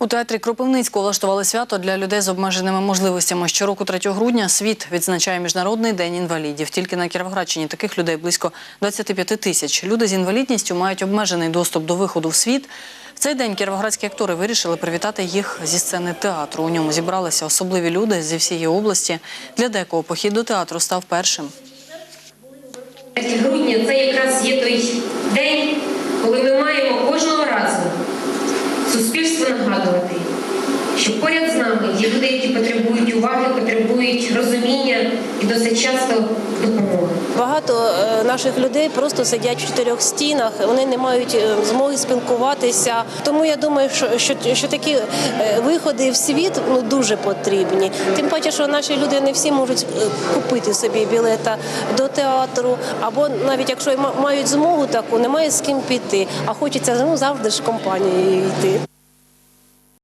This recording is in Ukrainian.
У театрі Кропивницького влаштували свято для людей з обмеженими можливостями. Щороку 3 грудня світ відзначає Міжнародний день інвалідів. Тільки на Кіровоградщині таких людей близько 25 тисяч. Люди з інвалідністю мають обмежений доступ до виходу в світ. В цей день кіровоградські актори вирішили привітати їх зі сцени театру. У ньому зібралися особливі люди зі всієї області. Для декого похід до театру став першим. 3 грудня це якраз є той день, коли ми маємо нагадувати, що поряд з нами є люди, які потребують уваги, потребують розуміння і досить часто допомоги. Багато е, наших людей просто сидять в чотирьох стінах, вони не мають е, змоги спілкуватися. Тому я думаю, що, що, що такі е, виходи в світ ну дуже потрібні. Тим паче, що наші люди не всі можуть купити собі білета до театру, або навіть якщо мають змогу таку, немає з ким піти, а хочеться ну завжди ж компанією йти.